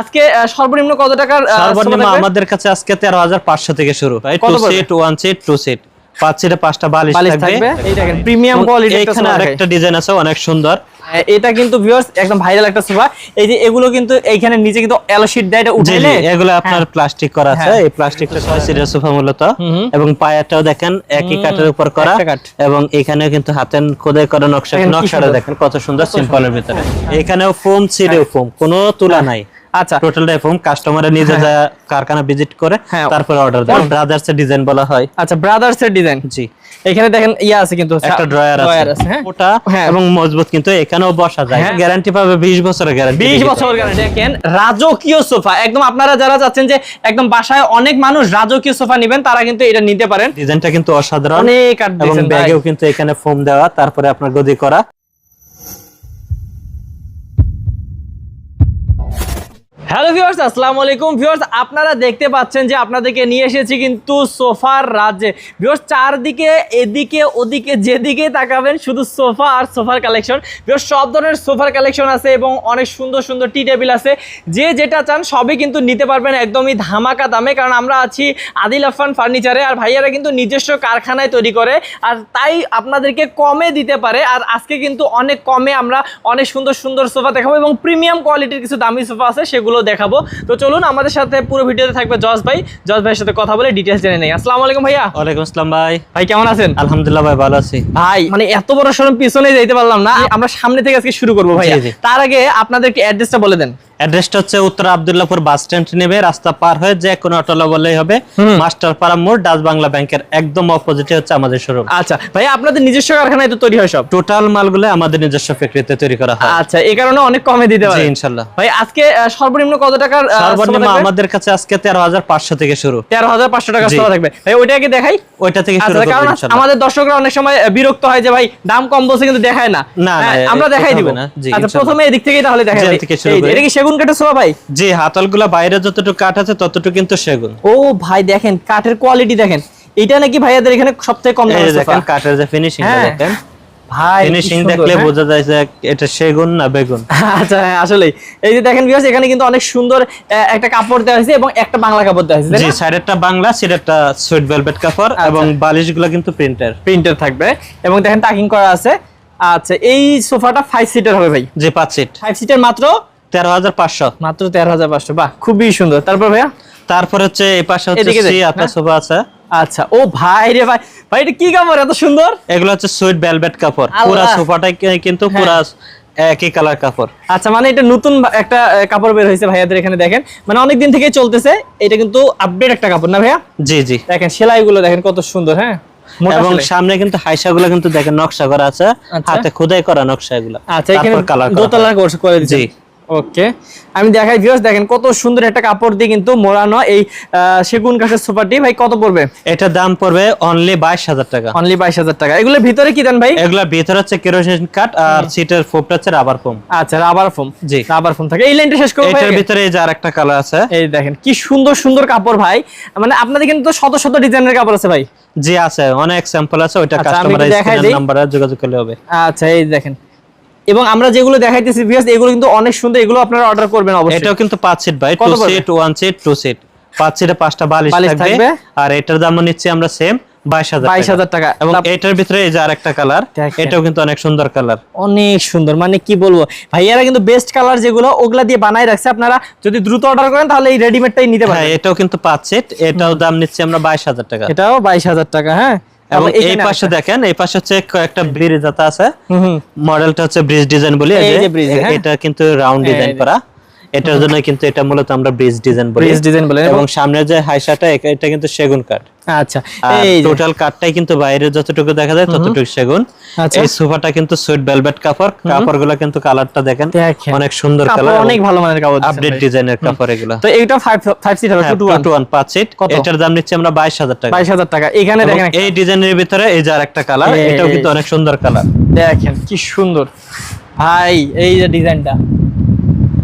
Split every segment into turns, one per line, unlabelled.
আজকে সর্বনিম্ন কত টাকার
সর্বনিম্ন আমাদের কাছে আজকে তেরো হাজার পাঁচশো থেকে শুরু। Two? Seat one seat two seat পাঁচ সিটে পাঁচটা বালিশ থাকবে।
এই দেখেন প্রিমিয়াম কোয়ালিটি
এখানে আরেকটা ডিজাইন আছে অনেক সুন্দর।
এটা কিন্তু ভিউয়ার্স একদম ভাইরাল একটা সোফা এই যে এগুলো কিন্তু এইখানে নিচে কিন্তু শীট দেয় এটা উঠাইলে
এগুলো আপনার প্লাস্টিক করা আছে।
হ্যাঁ।
এই প্লাস্টিকটা ছয় সিটের সোফা মূলত। এবং পায়াটাও দেখেন একই কাঠের উপর করা। এবং এখানে কিন্তু হাতেন খোদাই করা নকশা নকশাটা দেখেন কত সুন্দর সিম্পলের ভিতরে। এখানেও ফোম সিটেও ফোম কোনো তুলা নাই।
আচ্ছা।
টোটালটাই ফোম কাস্টমারে নিজে যা কারখানা ভিজিট করে
হ্যাঁ।
তারপরে অর্ডার দেয়। ব্রাদার্স এর ডিজাইন বলা হয়।
আচ্ছা ব্রাদার্স এর ডিজাইন
জি।
এখানে দেখেন ইয়া আছে কিন্তু
একটা ড্রয়ার
ড্রয়ার
আছে।
আছে হ্যাঁ।
ওটা
হ্যাঁ।
এবং মজবুত কিন্তু এখানেও বসা যায়।
হ্যাঁ।
গ্যারান্টি পাবে 20 বছরের গ্যারান্টি
20 বছর গ্যারান্টি দেখেন রাজকীয় সোফা। একদম আপনারা যারা চাচ্ছেন যে একদম বাসায় অনেক মানুষ রাজকীয় সোফা নেবেন তারা কিন্তু এটা নিতে পারেন।
ডিজাইনটা কিন্তু অসাধারণ।
অনেক আর
এবং ব্যাগেও কিন্তু এখানে ফোম দেওয়া তারপরে আপনার গদি করা।
হ্যালো ভিউয়ার্স আসসালামু আলাইকুম। ভিউয়ার্স আপনারা দেখতে পাচ্ছেন যে আপনাদেরকে নিয়ে এসেছি কিন্তু সোফার রাজ্যে। ভিউয়ার্স চারদিকে এদিকে, ওদিকে, যেদিকে তাকাবেন, শুধু সোফা আর সোফার কালেকশন ভিউয়ার্স সব ধরনের সোফার কালেকশন আছে এবং অনেক সুন্দর সুন্দর টি টেবিল আছে। যে যেটা চান, সবই কিন্তু নিতে পারবেন একদমই ধামাকা দামে, কারণ আমরা আছি আদিল আফান ফার্নিচারে আর ভাইয়ারা কিন্তু নিজস্ব কারখানায় তৈরি করে, আর তাই আপনাদেরকে কমে দিতে পারে, আর আজকে কিন্তু অনেক কমে আমরা অনেক সুন্দর সুন্দর সোফা দেখাবো এবং প্রিমিয়াম কোয়ালিটির কিছু দামি সোফা আছে, সেগুলো দেখাবো। তো চলুন আমাদের সাথে পুরো ভিডিওতে থাকবে জজ ভাই। জজ ভাইয়ের সাথে কথা বলে ডিটেলস জেনে নেই। আসসালামু আলাইকুম ভাইয়া।
ওয়ালাইকুম আসসালাম ভাই।
ভাই কেমন আছেন?
আলহামদুলিল্লাহ ভাই ভালো আছি।
ভাই মানে এত বড় সরম পিছনে যাইতে পারলাম না। আমরা সামনে থেকে আজকে শুরু করব
জি।
তার আগে আপনাদেরকে অ্যাড্রেসটা বলে দেন।
অ্যাড্রেসটা হচ্ছে উত্তর আব্দুল্লাহপুর বাস স্ট্যান্ড নেবে রাস্তা পার হয়ে যে কোনো অটোলা বললেই হবে।
হুম।
মাস্টারপাড়া মোড় ডাচ বাংলা ব্যাংকের একদম অপোজিটে হচ্ছে আমাদের শোরুম
আচ্ছা ভাইয়া আপনাদের নিজস্ব কারখানায় তো তৈরি হয় সব?
টোটাল মালগুলো আমাদের নিজস্ব ফ্যাক্টরিতে তৈরি করা হয়।
আচ্ছা এই কারণে অনেক কমে দিতে
জি
পারেন
ইনশাল্লাহ।
ভাই আজকে সর্বনিম্ন কত টাকার
সর্বনিম্ন আমাদের কাছে আজকে তেরো হাজার পাঁচশো থেকে শুরু।
তেরো হাজার পাঁচশো টাকা
জি।
থাকবে। ভাই ওইটা আগে দেখাই?
ওইটা থেকে শুরু
আচ্ছা
করব
কারণ আমাদের দর্শকরা অনেক সময় বিরক্ত হয় যে ভাই দাম কম বলছে কিন্তু দেখায় না।
না,
হ্যাঁ, আমরা দেখাই দিব।
না।
আচ্ছা প্রথমে এদিক থেকেই তাহলে দেখাই
এদিক থেকে শুরু করি।
এটা কি সেগুন কাঠের সোফা ভাই
জি হাতলগুলা বাইরে যতটুকু কাঠ আছে ততটুকু কিন্তু সেগুন।
ও ভাই দেখেন কাঠের কোয়ালিটি দেখেন। এটা নাকি ভাইয়াদের এখানে সবথেকে কম
দেখেন কাঠের যে ফিনিশিং
হ্যাঁ।
দেখেন।
ভাই
ফিনিশিং দেখলে
হ্যাঁ?
বোঝা যায় যে এটা সেগুন না বেগুন।
আচ্ছা হ্যাঁ এই যে দেখেন ভিউয়ার্স এখানে কিন্তু অনেক সুন্দর একটা কাপড় দেওয়া হয়েছে এবং একটা বাংলা কাপড় দেওয়া হয়েছে
জি সাইডেরটা বাংলা সুইট ভেলভেট কাপড়
আচ্ছা।
এবং বালিশগুলো কিন্তু প্রিন্টার
প্রিন্টার থাকবে। এবং দেখেন টাকিং করা আছে। আচ্ছা এই সোফাটা ফাইভ সিটার হবে ভাই।
যে পাঁচ সিট
ফাইভ সিটার মাত্র
তেরো হাজার পাঁচশো।
মাত্র তেরো হাজার পাঁচশো। বাহ খুবই সুন্দর। তারপর ভাইয়া?
তারপর হচ্ছে এই পাশে হচ্ছে আতা
হ্যাঁ।
সোফা আছে।
আচ্ছা ও ভাই রে ভাই। ভাই এটা কি কাপড়? এত সুন্দর?
এগুলো হচ্ছে সুইট ভেলভেট কাপড়। পুরা সোফাটাই কি- কিন্তু
হ্যাঁ।
পুরা একই কালার কাপড়।
আচ্ছা মানে এটা নতুন একটা কাপড় বের হয়েছে ভাইয়াদের এখানে দেখেন। মানে অনেক দিন থেকেই চলতেছে। এটা কিন্তু আপডেট একটা কাপড় না ভাইয়া?
জি জি।
দেখেন সেলাইগুলো দেখেন কত সুন্দর হ্যাঁ?
এবং সামনে কিন্তু হাইসাগুলো কিন্তু দেখেন নকশা করা আছে।
আচ্ছা।
হাতে খোদাই করা নকশা এগুলো।
আচ্ছা এখানে
কালার
দোতলা করে দিচ্ছি
জি।
ওকে। আমি দেখাই ভিউয়ার্স দেখেন কত সুন্দর একটা কাপড় দিয়ে কিন্তু মোড়ানো এই সেগুন কাঠের সোফাটি ভাই কত পড়বে?
এটার দাম পড়বে অনলি বাইশ হাজার টাকা।
অনলি বাইশ হাজার টাকা। এগুলোর ভিতরে কি দেন ভাই?
এগুলোর ভিতরে হচ্ছে কেরোসিন কাঠ আর সিটের ফোমটা হচ্ছে রাবার ফোম
আচ্ছা রাবার ফোম
জি।
রাবার ফোম থাকে। এই লাইনটা শেষ করব
এটার ভিতরে এই যে আরেকটা কালার আছে।
এই দেখেন কি সুন্দর সুন্দর কাপড় ভাই। মানে আপনাদের কিন্তু শত শত ডিজাইনের কাপড় আছে ভাই।
জি আছে। অনেক স্যাম্পল আছে ওইটা
আচ্ছা, আমি
কাস্টমার
একটু দেখাই দিই।
নাম্বারে যোগাযোগ করলে হবে।
আচ্ছা এই দেখেন। এবং আমরা যেগুলো দেখাইতেছি ভিউয়ার্স এগুলো কিন্তু অনেক সুন্দর এগুলো আপনারা অর্ডার করবেন অবশ্যই।
এটাও কিন্তু পাঁচ সিট ভাই। Two? Seat one seat two seat পাঁচ সিটে পাঁচটা বালিশ থাকবে। আর এটার দাম নিচ্ছি আমরা সেম
টাকা।
এবং এটার ভিতরে এই যে আরেকটা কালার এটাও কিন্তু অনেক সুন্দর কালার
অনেক সুন্দর মানে কি বলব? ভাইয়ারা কিন্তু বেস্ট কালার যেগুলো ওগুলা দিয়ে বানাই রাখছে। আপনারা যদি দ্রুত অর্ডার করেন তাহলে এই রেডিমেডটাই নিতে
হ্যাঁ
পারেন
এটাও কিন্তু পাঁচ সেট এটাও দাম নিচ্ছি আমরা বাইশ হাজার টাকা।
এটাও বাইশ হাজার টাকা হ্যাঁ?
এবং এই পাশে দেখেন এই পাশে হচ্ছে একটা ব্রিজ জাতা আছে। মডেলটা হচ্ছে ব্রিজ ডিজাইন বলি
হ্যাঁ।
এটা কিন্তু রাউন্ড ডিজাইন করা। এটার জন্য কিন্তু এটা মূলত আমরা ব্রিজ ডিজাইন বলি।
ব্রিজ ডিজাইন
এবং
এবং
সামনে যে হাইসাটা এটা কিন্তু সেগুন কাঠ।
আচ্ছা এই
টোটাল কাঠটাই কিন্তু বাইরে যতটুকু দেখা যায় ততটুকু সেগুন।
আচ্ছা।
এই সোফাটা কিন্তু সুইট ভেলভেট কাপড়। কাপড়গুলো কিন্তু কালারটা দেখেন। অনেক সুন্দর কালার
অনেক ভালো মানের কাপড়
আপডেট ডিজাইনের কাপড় এগুলো।
তো এইটা ফাইভ ফাইভ সিট হবে two two one
two one পাঁচ সিট এটার দাম নিচ্ছি আমরা বাইশ হাজার টাকা।
বাইশ হাজার টাকা। এখানে দেখেন
এই ডিজাইনের ভিতরে এই যে আরেকটা কালার এটাও কিন্তু অনেক সুন্দর কালার
দেখেন কি সুন্দর। ভাই এই যে ডিজাইনটা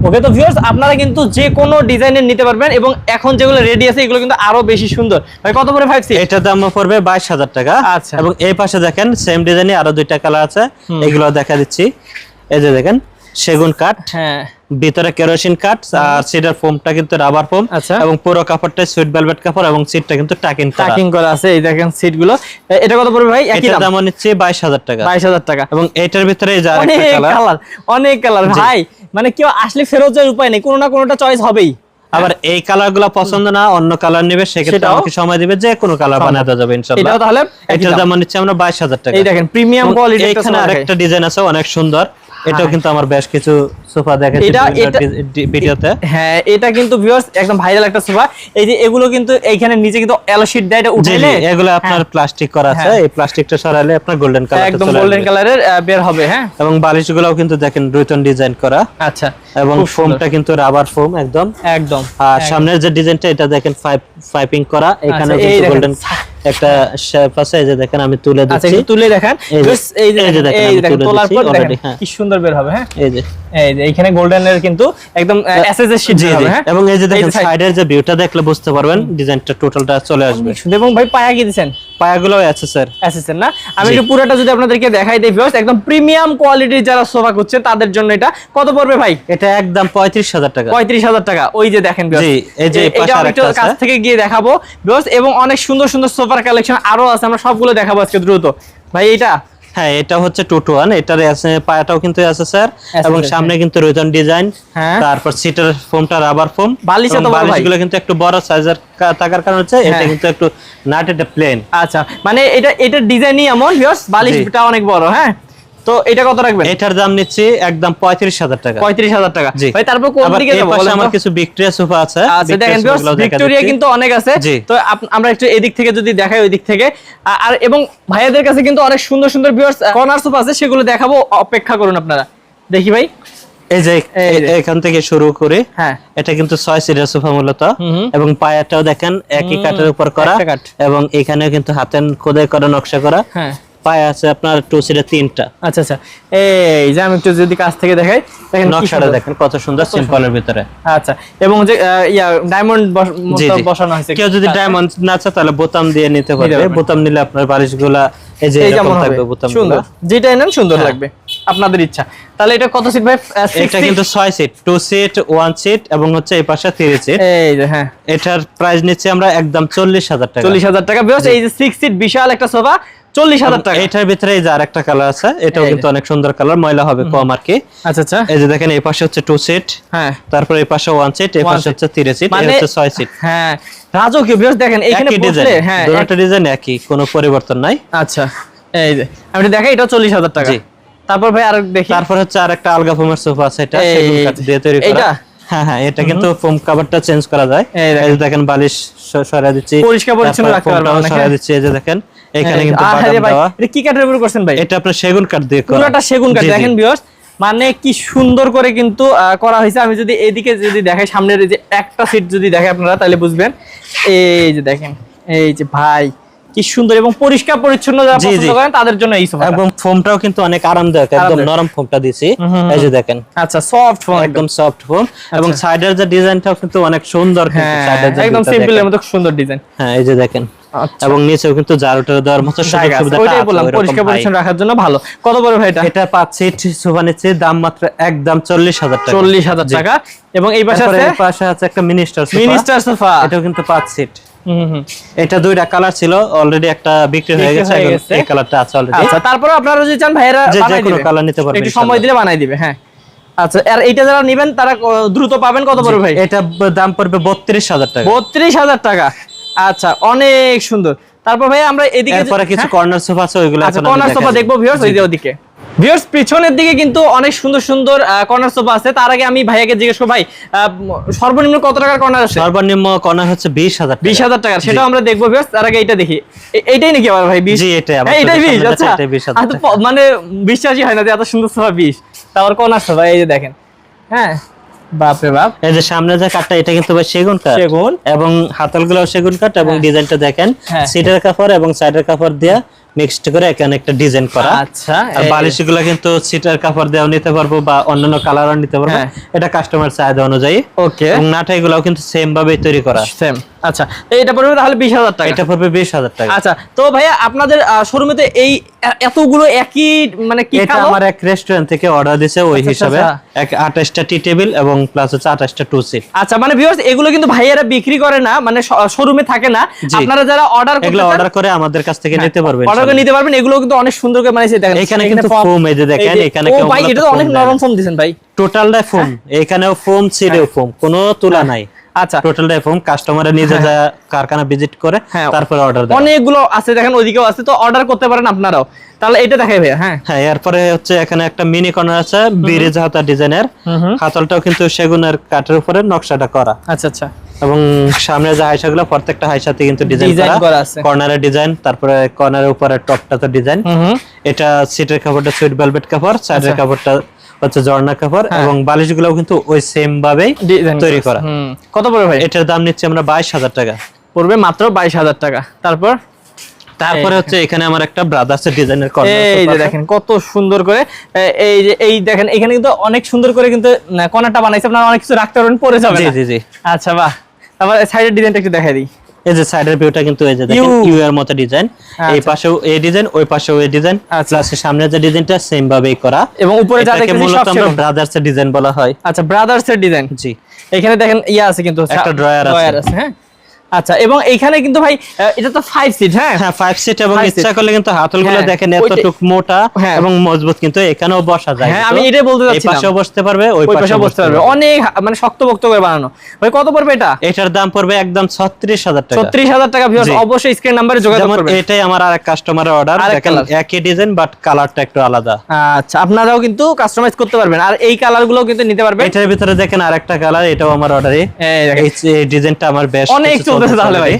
ওকে তো ভিউয়ার্স আপনারা কিন্তু যে কোনো ডিজাইনের নিতে পারবেন এবং এখন যেগুলো রেডি আছে এগুলো কিন্তু আরও বেশি সুন্দর। ভাই কত করে ফাইভ সিট
এটার দাম পড়বে বাইশ হাজার টাকা।
আচ্ছা।
এবং এই পাশে দেখেন সেম ডিজাইনে আরও দুইটা কালার আছে। এগুলো দেখা দিচ্ছি। এই যে দেখেন সেগুন কাঠ
হ্যাঁ।
ভিতরে কেরোসিন কাঠ আর সিটার ফোমটা কিন্তু রাবার ফোম
আচ্ছা।
এবং পুরো কাপড়টা সুইট ভেলভেট কাপড় এবং সিটটা কিন্তু টাকিং করা
টাকিং করা আছে এই দেখেন সিটগুলো। এটা কত পড়বে ভাই? একই
এটার
দাম।
বাইশ হাজার টাকা।
বাইশ হাজার টাকা।
এবং এটার ভিতরে এই যে আরেকটা কালার
অনেক কালার ভাই মানে কেউ আসলে ফেরত যাওয়ার উপায় নেই কোনো না কোনোটা চয়েস হবেই।
আবার এই কালারগুলো পছন্দ না অন্য কালার নেবে সেক্ষেত্রে আমাকে সময় দিবে যে কোনো কালার বানাতে যাবে ইনশাআল্লাহ
এটা তাহলে একই
এটার
দাম।
নিচ্ছে আমরা বাইশ হাজার টাকা।
এই দেখেন প্রিমিয়াম কোয়ালিটি
এখানে আরেকটা ডিজাইন আছে অনেক সুন্দর। এটাও কিন্তু আমার বেশ কিছু সোফা দেখেছি ভিডিওতে।
হ্যাঁ এটা কিন্তু ভিউয়ার্স একদম ভাইরাল একটা সোফা। এই যে এগুলো কিন্তু এইখানে নিচে কিন্তু এলো শীট দেয় এটা উঠাইলে
এগুলো আপনার প্লাস্টিক করা আছে।
হ্যাঁ।
এই প্লাস্টিকটা সরালে আপনার গোল্ডেন কালার
একদম গোল্ডেন কালারের বের হবে হ্যাঁ।
এবং বালিশগুলোও কিন্তু দেখেন রুইতন ডিজাইন করা।
আচ্ছা
এবং ফোমটা কিন্তু রাবার ফোম একদম।
একদম
আর সামনের যে ডিজাইনটা এটা দেখেন পাইপিং করা। এখানে
আচ্ছা,
কিন্তু গোল্ডেন একটা শেপ আছে এই যে দেখেন আমি তুলে
আচ্ছা
দিচ্ছি।
তুলে দেখেন।
এই যে-
দেখেন, তোলার পর দেখেন
হ্যাঁ।
কি সুন্দর বের হবে হ্যাঁ?
এই যে।
এই যে এখানে গোল্ডেনের কিন্তু একদম এসএস এর শীট
জি
হবে হ্যাঁ?
এবং এই যে দেখেন সাইডের যে ভিউটা দেখলে বুঝতে পারবেন ডিজাইনটা টোটালটা চলে আসবে।
এবং ভাই পায়া কি
পায়াগুলো আছে স্যার
না? আমি একটু পুরোটা যদি আপনাদেরকে দেখাই দিই ভিউয়ার্স একদম প্রিমিয়াম কোয়ালিটির যারা সোফা খুঁজছেন তাদের জন্য এটা কত পড়বে ভাই?
এটা একদম পঁয়ত্রিশ হাজার টাকা।
পঁয়ত্রিশ হাজার টাকা। ওই যে দেখেন viewers।
জি, এই যে পাশে আরেকটা
কাছ থেকে গিয়ে দেখাবো ভিউয়ার্স এবং অনেক সুন্দর সুন্দর সোফার কালেকশন আরও আছে আমরা সবগুলো দেখাবো আজকে দ্রুত। ভাই এটা
হ্যাঁ এটা হচ্ছে টু টু ওয়ান এটার পায়াটাও কিন্তু আছে স্যার এবং সামনে কিন্তু রোজন ডিজাইন
হ্যাঁ।
তারপর সিটের ফোমটা রাবার ফোম
বালিশে।
বালিশগুলো কিন্তু একটু বড় সাইজের থাকার কারণ হচ্ছে এটা
হ্যাঁ।
কিন্তু একটু নাট এটা প্লেন
আচ্ছা মানে এটা এটা ডিজাইনই এমন ভিউয়ার্স বালিশটা অনেক বড় হ্যাঁ তো এটা কত রাখবেন?
এটার দাম নিচ্ছি একদম পঁয়ত্রিশ হাজার টাকা।
পঁয়ত্রিশ হাজার টাকা।
জি।
ভাই তারপর কোন দিকে যাব?
আমার কিছু ভিক্টোরিয়া সোফা আছে।
আচ্ছা দেখেন
ভিক্টোরিয়া দিচ্ছি।
কিন্তু অনেক আছে। তো আমরা একটু এদিক থেকে যদি দেখাই ওই দিক থেকে আর এবং ভাইয়াদের কাছে কিন্তু অনেক সুন্দর সুন্দর ভিউয়ার্স কর্নার সোফা আছে সেগুলো দেখাবো। অপেক্ষা করুন আপনারা। দেখি ভাই।
এই যে এখান থেকে শুরু করে।
হ্যাঁ।
এটা কিন্তু ছয় সিটের সোফা মূলত। এবং পায়াটাও দেখেন একই কাঠের উপর করা। এবং এখানেও কিন্তু হাতের খোদাই করা নকশা করা।
হ্যাঁ।
পায়া আছে আপনার টু সিটের তিনটা।
আচ্ছা আচ্ছা। এই যে আমি একটু যদি কাছ থেকে দেখাই দেখেন
নকশাটা দেখেন কত সুন্দর সিম্পলের ভিতরে।
আচ্ছা এবং যে ইয়া ডায়মন্ড। বসানো হয়েছে।
কেউ যদি ডায়মন্ড না চায় তাহলে বোতাম দিয়ে নিতে পারবে। বোতাম নিলে আপনার বালিশগুলা এই যে এরকম থাকবে বোতাম
সুন্দর। যেটাই নেন সুন্দর
হ্যাঁ।
লাগবে। আপনাদের ইচ্ছা। তাহলে এটা কত সিট ভাই?
এটা কিন্তু ছয় seat two seat one seat এবং হচ্ছে এই পাশে থ্রি সিট
এই যে হ্যাঁ।
এটার প্রাইস নিচ্ছে আমরা একদম চল্লিশ হাজার টাকা।
চল্লিশ হাজার টাকা। বিকজ এই যে সিক্স সিট বিশাল একটা সোফা চল্লিশ হাজার টাকা।
এটার ভিতরে যে আরেকটা কালার আছে এটাও কিন্তু অনেক সুন্দর কালার ময়লা হবে কম আর কি
আচ্ছা আচ্ছা।
এই যে দেখেন এই পাশে হচ্ছে টু সিট
হ্যাঁ।
তারপর এই পাশে ওয়ান সিট এই পাশে হচ্ছে থ্রি সিট এই
মানে
হচ্ছে ছয় সিট
হ্যাঁ রাজকীয় বিকজ দেখেন এখানে বসলে হ্যাঁ
দুটো ডিজাইন একই কোনো পরিবর্তন নাই।
আচ্ছা এই যে আমি দেখাই এটা চল্লিশ হাজার টাকা। তারপর ভাই আর দেখি।
তারপর হচ্ছে আরেকটা আলগা ফোমের সোফা আছে এটা সেগুন কাঠ দিয়ে তৈরি করা। হ্যাঁ হ্যাঁ এটা কিন্তু ফোম কভারটা চেঞ্জ করা যায়।
এই দেখেন।
বালিশ দিচ্ছি।
পরিষ্কার পরিচ্ছন্ন রাখতে পারবেন
ফোমটাও দিচ্ছি এই যে দেখেন। এখানে কিন্তু
আরে ভাই এটা কি কাঠের উপর করছেন ভাই?
এটা আপনার সেগুন কাঠ দিয়ে করা।
পুরোটা সেগুন কাঠ। দেখেন ভিউয়ার্স মানে কি সুন্দর করে কিন্তু আহ, করা হয়েছে। আমি যদি এদিকে যদি দেখাই সামনের যে একটা সিট যদি দেখে আপনারা তাহলে বুঝবেন। এই যে দেখেন এই যে ভাই কি সুন্দর এবং পরিষ্কার পরিচ্ছন্ন যারা পছন্দ করেন তাদের জন্য এই সোফা
এবং ফোমটাও কিন্তু অনেক আরামদায়ক একদম নরম ফোমটা দিছি
হুম, হুম,
এই যে দেখেন।
আচ্ছা সফট ফোন
একদম। Soft foam. এবং সাইডের যে ডিজাইনটাও কিন্তু অনেক সুন্দর কিন্তু
হ্যাঁ
সাইডের
একদম সিম্পলের
দেখেন।
মতো সুন্দর ডিজাইন
হ্যাঁ এই যে দেখেন।
আচ্ছা।
এবং নিচেও কিন্তু জারুটা দেওয়ার মতো সুযোগ সুবিধা
ওইটাই বললাম পরিষ্কার পরিচ্ছন্ন রাখার জন্য ভালো। কত বড় ভাই এটা?
এটা পাচ্ছি সোফা নিচ্ছে দাম মাত্র একদম চল্লিশ হাজার টাকা।
চল্লিশ হাজার
জি।
টাকা। এবং এই পাশে আছে?
পাশে আছে একটা মিনিস্টার
মিনিস্টার সোফা।
এটাও কিন্তু পাঁচ সিট এটা দুইটা কালার ছিল অলরেডি একটা বিক্রি হয়ে গেছে
হয়ে
এই কালারটা আছে অলরেডি
আচ্ছা তারপরে আপনারা যদি চান বানাই দিবে।
colour নিতে পারবেন
একটু সময় দিলে বানাই দিবে হ্যাঁ। আচ্ছা আর এইটা যারা নেবেন তারা দ্রুত পাবেন কত পড়বে ভাই?
এটা দাম পড়বে বত্রিশ হাজার টাকা।
বত্রিশ হাজার টাকা। আচ্ছা অনেক সুন্দর। তারপর ভাই আমরা এদিকে
এরপরে কিছু
হ্যাঁ?
কর্নার সোফা আছে ওইগুলো এখন
কর্নার সোফা দেখব ভিউয়ার্স ওই যে ওদিকে ভিউয়ার্স পিছনের দিকে কিন্তু অনেক সুন্দর সুন্দর কর্নার সোফা আছে। তার আগে আমি ভাইয়াকে জিজ্ঞেস করব ভাই সর্বনিম্ন কত টাকার কর্নার আছে?
সর্বনিম্ন কর্নার হচ্ছে বিশ হাজার
বিশ হাজার টাকার সেটাও আমরা দেখব ভিউয়ার্স তার আগে এইটা দেখি। এইটাই নাকি আবার ভাই বিশ?
জি, এটাই আমার
হ্যাঁ, এটাই
চোখের
বিশ
সামনে
আচ্ছা।
যেটা, এটাই 20,000
আর মানে বিশ্বাসই হয় না যে এত সুন্দর সোফা বিশ। তারপর কর্নার সোফা এই যে দেখেন। হ্যাঁ বাপরে বাপ।
এই যে সামনে যে কাঠটা এটা কিন্তু ভাই সেগুন কাঠ
সেগুন।
এবং হাতলগুলো সেগুন কাঠ এবং
হ্যাঁ।
ডিজাইনটা দেখেন।
হ্যাঁ।
সিটের কাপড় এবং সাইডের কাপড় দিয়ে মিক্সড করে এখানে একটা ডিজাইন করা।
আচ্ছা
আর
এই-
কিন্তু সিটের কাপড় দিয়েও নিতে পারব বা অন্যান্য কালারও নিতে পারব।
হ্যাঁ।
এটা কাস্টমার চাহিদা অনুযায়ী।
ওকে
কিন্তু সেম ভাবে তৈরি করা।
সেম আচ্ছা এটা পড়বে তাহলে বিশ হাজার টাকা।
এটা পড়বে বিশ হাজার টাকা।
আচ্ছা তো ভাইয়া আপনাদের শোরুমে তো এই এতগুলো একই মানে কি
এটা আমার এক রেস্টুরেন্ট থেকে অর্ডার ওই
আচ্ছা,
হিসাবে। এক আঠাশটা টি টেবিল এবং প্লাস হচ্ছে আঠাশটা টু সিট
আচ্ছা মানে ভিউয়ার্স এগুলো কিন্তু ভাইয়ারা বিক্রি করে না মানে শোরুমে থাকে না। আপনারা যারা অর্ডার করতে
অর্ডার করে আমাদের কাছ থেকে নিতে পারবেন
করে নিতে পারবেন এগুলো কিন্তু অনেক সুন্দর করে মানে দেখেন।
এখানে কিন্তু ফোম এই যে দেখেন, এখানে কেউ
ভাই এটা তো অনেক নরম। ফোম দিয়েছেন ভাই।
টোটালটা ফোম এখানেও ফোম ছিলেও ফোম কোনো তুলা নাই।
আচ্ছা।
টোটালটাই ফোম কাস্টমারে নিজে যা কারখানা ভিজিট করে
হ্যাঁ।
তারপরে অর্ডার দেয়।
অনেকগুলো আছে দেখেন ওইদিকেও আছে তো অর্ডার করতে পারেন আপনারাও। তাহলে এটা দেখাই ভাইয়া হ্যাঁ।
হ্যাঁ এরপরে হচ্ছে এখানে একটা মিনি কর্নার আছে বিরিজ হাতা ডিজাইনের। হাতলটাও কিন্তু সেগুনের কাঠের উপরে নকশাটা করা।
আচ্ছা আচ্ছা।
এবং সামনে যে হাইসাগুলো প্রত্যেকটা হাইসাতে কিন্তু ডিজাইন করা।
করা আছে।
কর্নারের ডিজাইন তারপরে কর্নারের উপরে টপটা তো ডিজাইন এটা সিটের কাপড়টা সুইট ভেলভেট কাপড় সাইডের
আচ্ছা।
কাপড়টা হচ্ছে কাপড়
হ্যাঁ।
এবং বালিশগুলোও কিন্তু ওই সেম ভাবেই তৈরি করা।
কত পড়বে ভাই?
এটার দাম নিচ্ছে আমরা বাইশ হাজার টাকা।
পড়বে মাত্র বাইশ হাজার টাকা। তারপর?
তারপরে হচ্ছে এখানে আমার একটা ব্রাদার্স ডিজাইনের
এই যে দেখেন কত সুন্দর করে এই যে এই দেখেন এখানে কিন্তু অনেক সুন্দর করে কিন্তু কর্নারটা বানাইছে। আপনারা অনেক কিছু রাখতে পারবেন পরে যাবে
জি জি জি।
আচ্ছা বাহ। তারপর সাইডের ডিজাইনটা একটু দেখাই দিই।
এই যে সাইডের ভিউটা কিন্তু এই যে দেখেন
ইউ।
এর মতো ডিজাইন এই
আচ্ছা।
পাশেও এই ডিজাইন ওই পাশেও এই ডিজাইন। প্লাস সামনে যে ডিজাইনটা সেম ভাবেই করা
এবং উপরে যা দেখেন
মূলত আমরা ব্রাদার্স এর ডিজাইন বলা হয়
আচ্ছা ব্রাদার্স এর ডিজাইন
জি
এখানে দেখেন ইয়া আছে কিন্তু
একটা ড্রয়ার আছে।
ড্রয়ার আছে হ্যাঁ আচ্ছা এবং এখানে কিন্তু ভাই এটা তো ফাইভ সিট হ্যাঁ?
হ্যাঁ ফাইভ সিট এবং ইচ্ছা করলে কিন্তু হাতলগুলো
হ্যাঁ,
দেখেন। এতটুক মোটা
হ্যাঁ।
এবং মজবুত কিন্তু এখানেও বসা যায়
হ্যাঁ, আমি এটাই বলতে
এই
যাচ্ছিলাম।
পাশেও বসতে পারবে ওই
পাশে বসতে পারবে। অনেক মানে শক্ত বক্ত করে বানানো। ভাই কত পড়বে এটা?
এটার দাম পড়বে একদম ছত্রিশ হাজার টাকা।
ছত্রিশ হাজার টাকা ভিউয়ার্স অবশ্যই স্ক্রিন নাম্বারে যোগাযোগ করবেন।
এটাই আমার আরেক কাস্টমারের অর্ডার দেখেন একই ডিজাইন বাট কালারটা একটু আলাদা।
আচ্ছা আপনারাও কিন্তু কাস্টমাইজ করতে পারবেন। আর এই কালারগুলো কিন্তু নিতে পারবেন।
এটার ভিতরে দেখেন আরেকটা কালার এটাও আমার অর্ডারে
এই।
ডিজাইনটা আমার বেশ
অনেক চলতেছে তাহলে ভাই।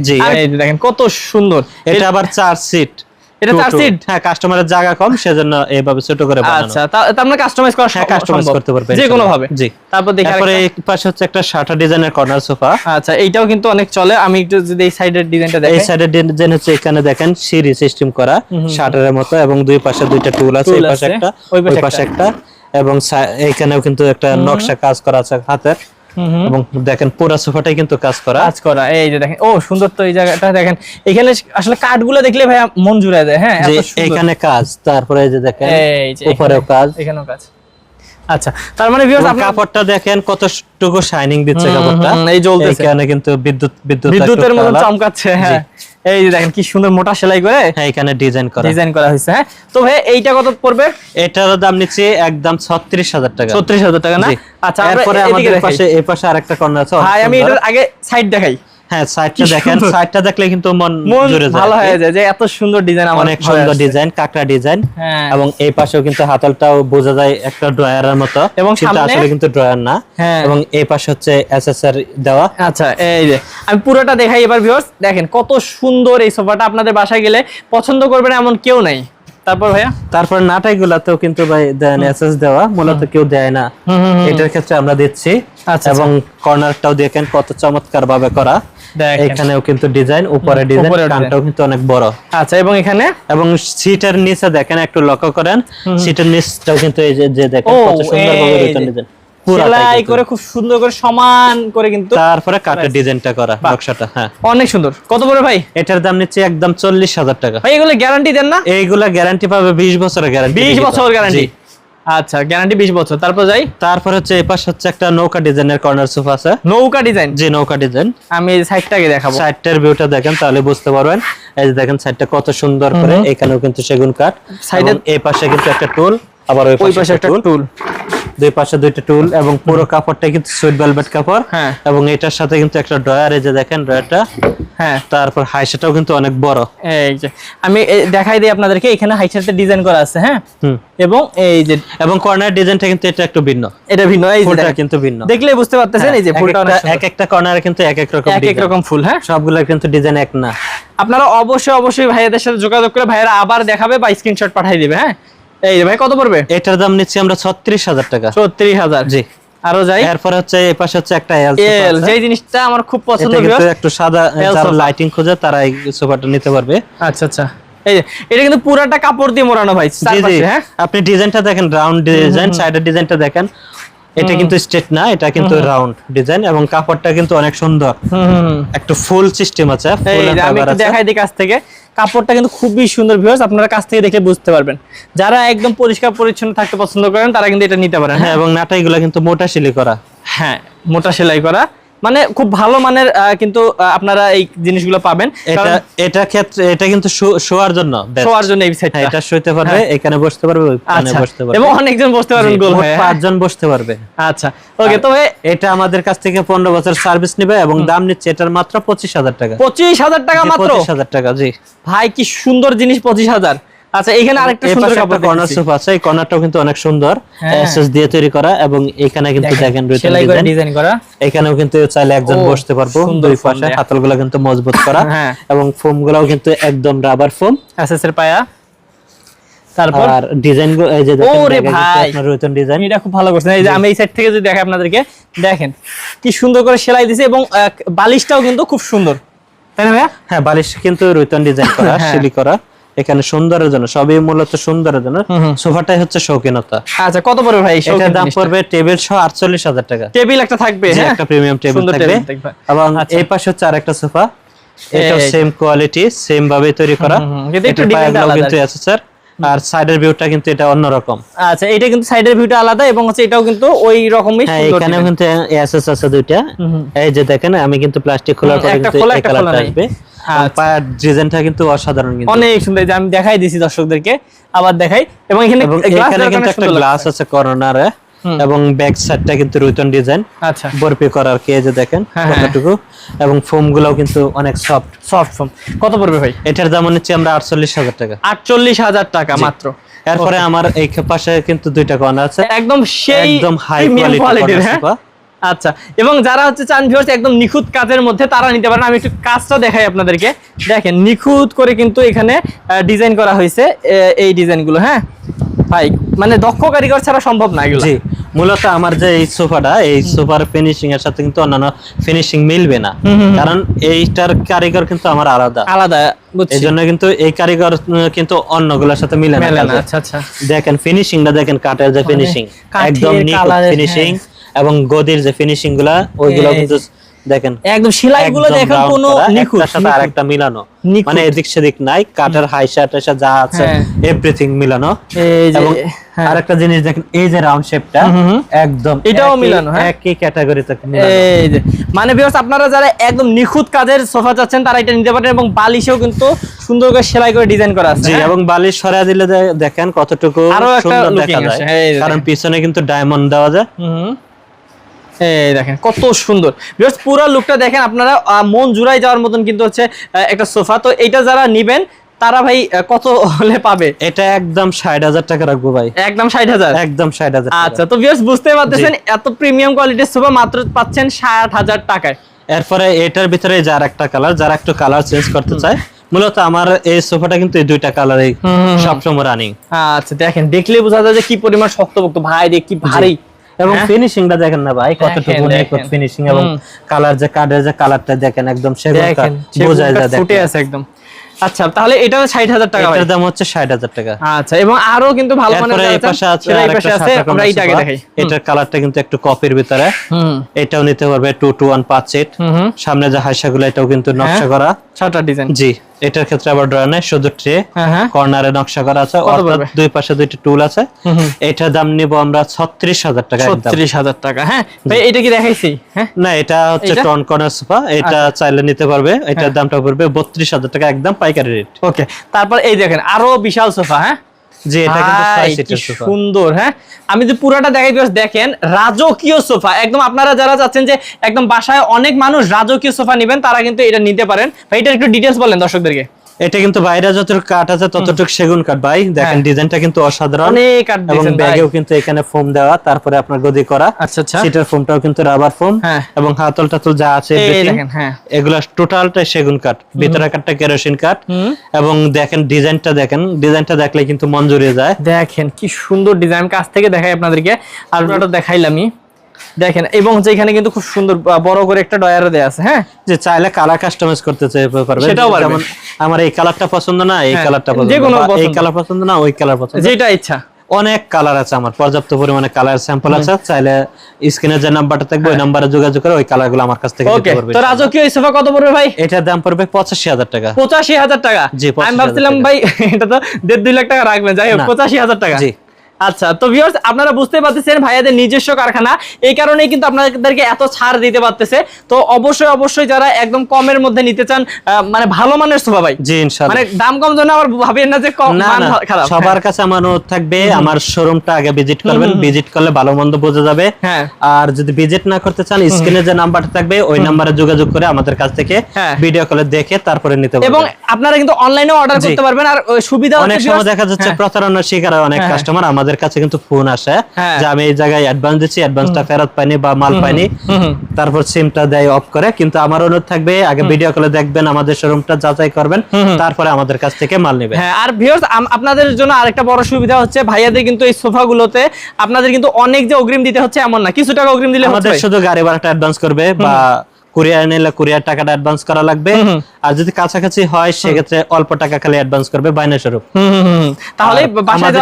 জি
আর এই যে দেখেন কত সুন্দর।
এটা আবার চার সিট
এটা চার seat?
হ্যাঁ কাস্টমারের জায়গা কম সেজন্য এইভাবে ছোট করে বানানো।
আচ্ছা তা- তার কাস্টমাইজ করা
হ্যাঁ কাস্টমাইজ করতে পারবে
যে কোনো ভাবে।
জি।
তারপর দেখি
তারপরে এই পাশে হচ্ছে একটা শার্টার ডিজাইনের কর্নার সোফা
আচ্ছা এইটাও কিন্তু অনেক চলে। আমি একটু যদি এই সাইডের ডিজাইনটা
এই
দেখি
সাইডের ডিজাইন হচ্ছে এখানে দেখেন সিঁড়ি সিস্টেম করা শার্টারের মতো এবং দুই পাশে দুইটা টুল আছে এই পাশে একটা
ওই পাশে
একটা। এবং এইখানেও কিন্তু একটা নকশা কাজ করা আছে হাতের। এবং দেখেন পুরা সোফাটাই কিন্তু কাজ করা।
কাজ করা এই যে দেখেন ও সুন্দর তো এই জায়গাটা দেখেন। এখানে আসলে কাঠগুলো দেখলে ভাই মন জুড়ে যায় হ্যাঁ।
এখানে কাজ তারপরে এই যে দেখেন উপরেও কাজ।
এখানেও কাজ। আচ্ছা তার মানে ভিউয়ার্স
কাপড়টা দেখেন কতটুকু শাইনিং দিচ্ছে কাপড়টা।
এই জ্বলতেছে।
এখানে কিন্তু বিদ্যুৎ বিদ্যুৎ
বিদ্যুতের চমকাচ্ছে হ্যাঁ। এই যে দেখেন কি সুন্দর মোটা সেলাই করে
হ্যাঁ এখানে ডিজাইন করা।
ডিজাইন করা হয়েছে হ্যাঁ? তো ভাই এইটা কত পড়বে?
এটার দাম নিচ্ছে একদম ছত্রিশ হাজার টাকা।
ছত্রিশ হাজার টাকা না। আচ্ছা
এরপরে আমাদের পাশে এই পাশে আরেকটা কর্নার আছে
ভাই আমি। এটার আগে সাইড দেখাই।
হ্যাঁ সাইডটা দেখেন। সাইডটা দেখলে কিন্তু মন
মন
জুড়ে যায়।
ভালো হয়ে যায় যে এত সুন্দর ডিজাইন আমার
অনেক সুন্দর ডিজাইন কাকড়া ডিজাইন এবং এই পাশেও কিন্তু হাতলটাও বোঝা যায় একটা ড্রয়ারের মতো।
এবং
আসলে কিন্তু ড্রয়ার না।
হ্যাঁ।
এবং এই পাশে হচ্ছে এসএসআর দেওয়া।
আচ্ছা এই যে আমি পুরোটা দেখাই এবার ভিউয়ার্স দেখেন কত সুন্দর এই সোফাটা। আপনাদের বাসায় গেলে পছন্দ করবেন এমন কেউ নাই। তারপর ভাইয়া?
তারপর নাটাই গুলাতেও কিন্তু ভাই দেন এসএস দেওয়া মূলত কেউ দেয় না। এটার ক্ষেত্রে আমরা দিচ্ছি।
আচ্ছা,
এবং কর্নারটাও দেখেন কত চমৎকার ভাবে করা। এখানেও কিন্তু ডিজাইন উপরে ডিজাইন কানটাও কিন্তু অনেক বড়।
আচ্ছা এবং এখানে?
এবং সিটের নিচে দেখেন একটু লক্ষ্য করেন সিটের নিচটাও কিন্তু এই যে দেখেন কত সুন্দর ভাবে রিটার্ন ডিজাইন
সেলাই করে খুব সুন্দর করে সমান করে কিন্তু
তারপরে কাঠের ডিজাইনটা করা নকশাটা হ্যাঁ।
অনেক সুন্দর। কত বড় ভাই?
এটার দাম নিচ্ছে একদম চল্লিশ হাজার টাকা।
ভাই এগুলো গ্যারান্টি দেন না?
এইগুলা গ্যারান্টি পাবে বিশ বছরের গ্যারান্টি
বিশ বছর গ্যারান্টি আচ্ছা গ্যারান্টি বিশ বছর। তারপর যাই?
তারপর হচ্ছে এই পাশে হচ্ছে একটা নৌকা ডিজাইনের কর্নার সোফা আছে।
নৌকা ডিজাইন?
যে নৌকা ডিজাইন।
আমি এই সাইডটাকে দেখাবো।
সাইডটার ভিউটা দেখেন তাহলে বুঝতে পারবেন। এই যে দেখেন সাইডটা কত সুন্দর করে। এখানেও কিন্তু সেগুন কাঠ।
Side-এ-
সাইডে এই পাশে কিন্তু একটা টুল আবার ওই পাশে একটা টুল দুই পাশে দুইটা টুল এবং পুরো কাপড়টা কিন্তু সুইট ভেলভেট কাপড়
হ্যাঁ।
এবং এটার সাথে কিন্তু একটা ড্রয়ার এই যে দেখেন ড্রয়ারটা
হ্যাঁ।
তারপর হাইসেটাও কিন্তু অনেক বড়।
এই যে আমি দেখাই দিই আপনাদেরকে এখানে হাইচারতে ডিজাইন করা আছে হ্যাঁ? এবং এই যে
এবং কর্নার ডিজাইনটা কিন্তু এটা একটু ভিন্ন।
এটা ভিন্ন এই যে
ফুলটা কিন্তু ভিন্ন।
দেখলে বুঝতে পারতেছেন এই যে
হ্যাঁ,
ফুলটা
এক একটা- এক কর্নারে কিন্তু এক এক রকম
এক এক রকম ফুল হ্যাঁ?
সবগুলোর কিন্তু ডিজাইন এক না।
আপনারা অবশ্যই অবশ্যই ভাইয়াদের সাথে যোগাযোগ করে ভাইয়ারা আবার দেখাবে বা স্ক্রিনশট পাঠিয়ে দিবে হ্যাঁ? এই ভাই কত পড়বে?
এটার দাম নিচ্ছি আমরা ছত্রিশ হাজার টাকা।
ছত্রিশ হাজার।
জি।
আরও যাই?
এরপর হচ্ছে এই পাশে হচ্ছে একটা এল।
যে জিনিসটা আমার খুব পছন্দ।
একটু সাদা যারা লাইটিং খোঁজে তারা এই সোফাটা নিতে পারবে।
আচ্ছা আচ্ছা। এই এটা কিন্তু পুরাটা কাপড় দিয়ে মোড়ানো ভাই হ্যাঁ?
আপনি ডিজাইনটা দেখেন রাউন্ড ডিজাইন সাইডের ডিজাইনটা দেখেন। এটা কিন্তু স্ট্রেট না এটা কিন্তু রাউন্ড ডিজাইন এবং কাপড়টা কিন্তু অনেক সুন্দর। একটু ফুল সিস্টেম আছে
আমি দেখাই দিই কাছ থেকে। কাপড়টা কিন্তু খুবই সুন্দর ভিউয়ার্স আপনারা কাছ থেকে দেখে বুঝতে পারবেন। যারা একদম পরিষ্কার পরিচ্ছন্ন থাকতে পছন্দ করেন তারা কিন্তু এটা নিতে পারেন
হ্যাঁ? এবং নাটাইগুলো কিন্তু মোটা সিলি করা।
হ্যাঁ মোটা সেলাই করা। মানে খুব ভালো মানের কিন্তু আপনারা এই জিনিসগুলো পাবেন।
এটা এটা ক্ষেত্রে এটা কিন্তু শোয়ার জন্য
শোয়ার জন্য এই
হ্যাঁ,
সাইডটা
এটা শুইতে পারবে এখানে বসতে পারবে
আচ্ছা।
বসতে পারবে।
এবং অনেকজন বসতে পারবেন গোল হয়ে হ্যাঁ?
পাঁচজন বসতে পারবে।
আচ্ছা ওকে তবে
এটা আমাদের কাছ থেকে পনেরো বছর সার্ভিস নেবে এবং দাম নিচ্ছে এটার মাত্র পঁচিশ হাজার টাকা।
পঁচিশ হাজার টাকা মাত্র?
পঁচিশ হাজার টাকা জি।
ভাই কি সুন্দর জিনিস পঁচিশ হাজার। আচ্ছা এখানে আরেকটা সুন্দর কাপড়
কর্নার সোফা আছে এই কর্নারটাও কিন্তু অনেক সুন্দর।
হ্যাঁ।
এসএস দিয়ে তৈরি করা এবং এখানে কিন্তু দেখেন
সেলাই করে
ডিজাইন
করা।
এখানেও কিন্তু চাইলে একজন বসতে পারব দুই পাশে হাতলগুলো কিন্তু মজবুত করা।
হ্যাঁ।
এবং কিন্তু একদম রাবার ফোম
এসএস এর পায়া। তারপর?
আর ডিজাইন এই যে দেখেন
ওরে ভাই।
ডিজাইন
এটা খুব ভালো করছেন। এই যে আমি এই সাইড থেকে যদি দেখাই আপনাদেরকে দেখেন কি সুন্দর করে সেলাই দিছে এবং বালিশটাও কিন্তু খুব সুন্দর। তাই না ভাইয়া?
হ্যাঁ বালিশ কিন্তু রুইতন ডিজাইন করা
হ্যাঁ।
করা। এখানে সুন্দরের জন্য সবই মূলত সুন্দরের জন্য। সোফাটাই হচ্ছে শৌখিনতা।
আচ্ছা কত পড়বে ভাই
এটার দাম পড়বে টেবিল সহ আটচল্লিশ হাজার টাকা।
টেবিল একটা থাকবে হ্যাঁ?
একটা প্রিমিয়াম টেবিল
সুন্দর
থাকবে। এবং
আচ্ছা।
এই পাশে হচ্ছে আরেকটা সোফা।
এই-
সেম কোয়ালিটি সেম ভাবে তৈরি করা।
কিন্তু একটু
এটার
design টা
পায়াগুলোও
আলাদা
কিন্তু আছে স্যার আর সাইডের ভিউটা কিন্তু এটা অন্যরকম।
আচ্ছা এটা কিন্তু সাইডের ভিউটা আলাদা এবং হচ্ছে এটাও কিন্তু ওই রকমই
হ্যাঁ
সুন্দর
এখানেও কিন্তু এসএস আছে দুইটা। এই যে দেখেন আমি কিন্তু প্লাস্টিক খোলার পরে
একটা
কিন্তু
খোলা,
এই
একটা খোলা
কালারটা আসবে। পায়ার ডিজাইনটা কিন্তু অসাধারণ কিন্তু।
অনেক সুন্দর যে আমি দেখাই দিছি দর্শকদেরকে আবার দেখাই। এবং এখানে
এখানে কিন্তু একটা গ্লাস আছে কর্নারে এবং ব্যাক সাইডটা কিন্তু রুইতন ডিজাইন
আচ্ছা।
বরপি করার কে যে দেখেন
হ্যাঁ, হ্যাঁ।
কতটুকু। এবং ফোম গুলাও কিন্তু অনেক সফট
সফট ফর্ম কত পড়বে ভাই?
এটার দাম নিচ্ছি আমরা আটচল্লিশ হাজার টাকা।
আটচল্লিশ হাজার টাকা মাত্র।
এরপরে আমার এই পাশে কিন্তু দুইটা কর্নার আছে।
একদম সেই
একদম হাই
কোয়ালিটির হ্যাঁ। আচ্ছা এবং যারা হচ্ছে চান ভিউয়ার্স একদম নিখুঁত কাজের মধ্যে তারা নিতে পারেন। আমি একটু কাজটা দেখাই আপনাদেরকে। দেখেন নিখুঁত করে কিন্তু এখানে ডিজাইন করা হয়েছে এই ডিজাইনগুলো হ্যাঁ? ভাই মানে দক্ষ কারিগর ছাড়া সম্ভব না এগুলো।
জি মূলত আমার যে এই সোফাটা এই সোফার ফিনিশিং এর সাথে কিন্তু অন্যান্য ফিনিশিং মিলবে না। কারণ এইটার কারিগর কিন্তু আমার আলাদা।
আলাদা
এই জন্য কিন্তু এই কারিগর কিন্তু অন্যগুলোর সাথে মিলে না।
আচ্ছা আচ্ছা।
দেখেন ফিনিশিংটা দেখেন কাঠের যে ফিনিশিং একদম নিখুঁত ফিনিশিং। এবং গদির যে ফিনিশিংগুলা ওইগুলো কিন্তু দেখেন
একদম সেলাইগুলো
একদম
দেখেন কোনো নিখুঁত
সাথে আরেকটা মিলানো মানে এদিক সেদিক নাই কাঠের হাইসা টাইসা যা আছে
হ্যাঁ।
এভরিথিং মিলানো
এই যে
এবং
হ্যাঁ।
আরেকটা জিনিস দেখেন এই যে রাউন্ড শেপটা। একদম
এটাও মিলানো, হ্যাঁ?
একই ক্যাটাগরিতে মিলানো
এই যে মানে ভিউয়ার্স আপনারা যারা একদম নিখুঁত কাজের সোফা চাচ্ছেন তারা এটা নিতে পারেন এবং বালিশেও কিন্তু সুন্দর করে সেলাই করে ডিজাইন করা আছে
জি
হ্যাঁ?
এবং বালিশ সরা দিলে দেখেন কতটুকু
আরও
সুন্দর দেখা যায়
হ্যাঁ,
কারণ পিছনে কিন্তু ডায়মন্ড দেওয়া যায়
এই দেখেন কত সুন্দর। ভিউয়ার্স পুরো লুকটা দেখেন আপনারা মন জুড়াই যাওয়ার মতন কিন্তু হচ্ছে একটা সোফা। তো এটা যারা নিবেন তারা ভাই কত হলে পাবে?
এটা একদম ষাট হাজার টাকা রাখব ভাই।
একদম ষাট হাজার?
একদম ষাট হাজার
আচ্ছা তো ভিউয়ার্স বুঝতে পারতেছেন এত প্রিমিয়াম কোয়ালিটির সোফা মাত্র পাচ্ছেন ষাট হাজার টাকায়।
এরপরে এটার ভিতরে যার একটা কালার যারা একটু কালার চেঞ্জ করতে চায় মূলত আমার এই সোফাটা কিন্তু এই দুইটা
হুম।
সবসময় রানিং
আচ্ছা দেখেন দেখলে বোঝা যায় যে কি পরিমাণ শক্তপোক্ত। ভাই রে কি ভারী।
এবং
হ্যাঁ?
ফিনিশিংটা দেখেন না ভাই কতটুকু
দেখেন,
নিখুঁত ফিনিশিং এবং কালার যে কার্ডের যে কালারটা দেখেন একদম সেগুন
দেখেন
বোঝা যায়
ফুটে আছে একদম। আচ্ছা তাহলে এটা ষাট হাজার টাকা
এটার দাম হচ্ছে ষাট হাজার টাকা।
আচ্ছা এবং আরও কিন্তু ভালো মানের
এই পাশে আছে
সেটা এই আছে আমরা এইটাকে দেখাই।
এটার কালারটা কিন্তু একটু কপির ভিতরে।
হুম।
এটাও নিতে পারবে টু টু ওয়ান পাঁচ সেট
হুম হুম।
সামনে যে হাইসাগুলো এটাও কিন্তু
হ্যাঁ।
নকশা করা।
ছটা ডিজাইন
জি এটার ক্ষেত্রে আবার ড্রয়ার নেই শুধু ট্রে
হ্যাঁ হ্যাঁ।
কর্নারে নকশা করা আছে অর্থাৎ দুই পাশে দুইটা টুল আছে। এটার দাম নিব আমরা ছত্রিশ হাজার টাকা একদম।
ছত্রিশ হাজার টাকা হ্যাঁ? ভাই এটা কি দেখাইছি? হ্যাঁ?
না এটা হচ্ছে?
আচ্ছা।
টন কর্নার সোফা এটা চাইলে নিতে পারবে এটার দামটা পড়বে বত্রিশ হাজার টাকা একদম পাইকারি রেট
ওকে তারপর এই দেখেন আরও বিশাল সোফা হ্যাঁ?
এটা কিন্তু সিটের
সুন্দর হ্যাঁ? আমি যে পুরাটা দেখাই দেখেন রাজকীয় সোফা একদম আপনারা যারা চাচ্ছেন যে একদম বাসায় অনেক মানুষ রাজকীয় সোফা নেবেন তারা কিন্তু এটা নিতে পারেন। ভাই এটা একটু ডিটেলস বলেন দর্শকদেরকে।
এটা কিন্তু বাইরে যতটুকু কাঠ আছে ততটুকু সেগুন কাঠ। ভাই দেখেন
হ্যাঁ।
ডিজাইনটা কিন্তু অসাধারণ এবং ব্যাগেও কিন্তু এখানে ফোম দেওয়া তারপরে আপনার গদি করা।
আচ্ছা আচ্ছা।
সিটের ফোমটাও কিন্তু রাবার ফোম
হ্যাঁ।
এবং হাতল টাতল যা আছে
দেখেন হ্যাঁ।
এগুলা টোটালটাই সেগুন কাঠ। ভিতরের কাঠটা কেরোসিন কাঠ এবং দেখেন ডিজাইনটা দেখেন ডিজাইনটা দেখলে কিন্তু মন জুড়িয়ে যায়।
দেখেন কি সুন্দর ডিজাইন। কাছ থেকে দেখাই আপনাদেরকে। আর দেখাইলামই। দেখেন এবং যে এখানে কিন্তু খুব সুন্দর বড় করে একটা ডয়ারও দেয়া আছে হ্যাঁ?
যে চাইলে কালার কাস্টমাইজ করতে পারবে
সেটাও পারবে।
যেমন আমার এই কালারটা পছন্দ না এই
হ্যাঁ,
কালারটা পছন্দ
যেকোনো
বা এই কালার পছন্দ না ওই কালার পছন্দ।
যেটা ইচ্ছা।
অনেক কালার আছে আমার পর্যাপ্ত পরিমাণে কালার স্যাম্পল আছে চাইলে স্ক্রিনে যে নাম্বারটা থাকবে ওই নাম্বারে যোগাযোগ করে ওই কালারগুলো আমার কাছ থেকে নিতে পারবে।
তো রাজকীয় এই সোফা কত পড়বে ভাই?
এটার দাম পড়বে পঁচাশি হাজার টাকা।
পঁচাশি হাজার টাকা?
জি,
আমি ভাবছিলাম ভাই এটা তো দেড় দুই লাখ টাকা রাখবেন যাই হোক
না।
পঁচাশি হাজার টাকা।
জি।
আচ্ছা তো ভিউয়ার্স আপনারা বুঝতে পারতেছেন ভাইয়াদের নিজস্ব কারখানা। এই কারণেই কিন্তু আপনাদেরকে এত ছাড় দিতে পারতেছে। তো অবশ্যই অবশ্যই যারা একদম কমের মধ্যে নিতে চান মানে ভালো মানের সোফা ভাই।
জি ইনশাআল্লাহ।
মানে দাম কম জন্য আবার ভাবেন না যে কম মান খারাপ।
সবার কাছে আমার অনুরোধ থাকবে আমার শোরুমটা আগে ভিজিট করবেন ভিজিট করলে ভালো মন্দ বোঝা যাবে।
হ্যাঁ।
আর যদি ভিজিট না করতে চান স্ক্রিনে যে নাম্বারটা থাকবে ওই নাম্বারে যোগাযোগ করে আমাদের কাছ থেকে
হ্যাঁ।
ভিডিও কলে দেখে তারপরে নিতে পারবেন।
এবং আপনারা কিন্তু অনলাইনে অর্ডার। করতে পারবেন আর সুবিধা
অনেক সময় দেখা যাচ্ছে
হ্যাঁ।
প্রতারণার শিকার হয় অনেক
হ্যাঁ।
কাস্টমার আমাদের কাছে কিন্তু ফোন আসে
হ্যাঁ।
যে আমি এই জায়গায় অ্যাডভান্স দিচ্ছি অ্যাডভান্সটা ফেরত পাইনি বা মাল পাইনি। তারপর সিমটা দেয় অফ করে। কিন্তু আমার অনুরোধ থাকবে আগে ভিডিও কলে দেখবেন আমাদের শোরুমটা যাচাই করবেন তারপরে আমাদের কাছ থেকে মাল নেবেন।
হ্যাঁ আর ভিউয়ার্স আপনাদের জন্য আরেকটা বড় সুবিধা হচ্ছে ভাইয়াদের কিন্তু এই সোফাগুলোতে আপনাদের কিন্তু অনেক যে অগ্রিম দিতে হচ্ছে এমন না। কিছু টাকা অগ্রিম দিলে
আমাদের শুধু গাড়ি ভাড়াটা অ্যাডভান্স করবে বা কুরিয়ার নিলে কুরিয়ার টাকাটা অ্যাডভান্স করা লাগবে। আর যদি কাছাকাছি হয় সেক্ষেত্রে অল্প টাকা খালি অ্যাডভান্স করবে বাইনা স্বরূপ।
তাহলে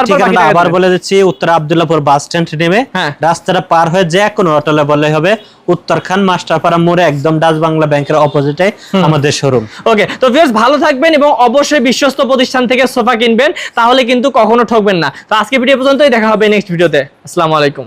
ঠিকানাটা আবার বলে দিচ্ছি উত্তর আব্দুল্লাহপুর বাস স্ট্যান্ড নেমে
হ্যাঁ।
রাস্তাটা পার হয়ে যে কোনো হোটেলে বললে হবে উত্তরখান মাস্টারপাড়া মোড়ে একদম ডাচ বাংলা ব্যাংকের অপোজিটে আমাদের শোরুম
ওকে তো ভিউয়ার্স ভালো থাকবেন এবং অবশ্যই বিশ্বস্ত প্রতিষ্ঠান থেকে সোফা কিনবেন তাহলে কিন্তু কখনো ঠকবেন না। তো আজকে ভিডিও পর্যন্তই দেখা হবে নেক্সট ভিডিওতে আসসালামু আলাইকুম।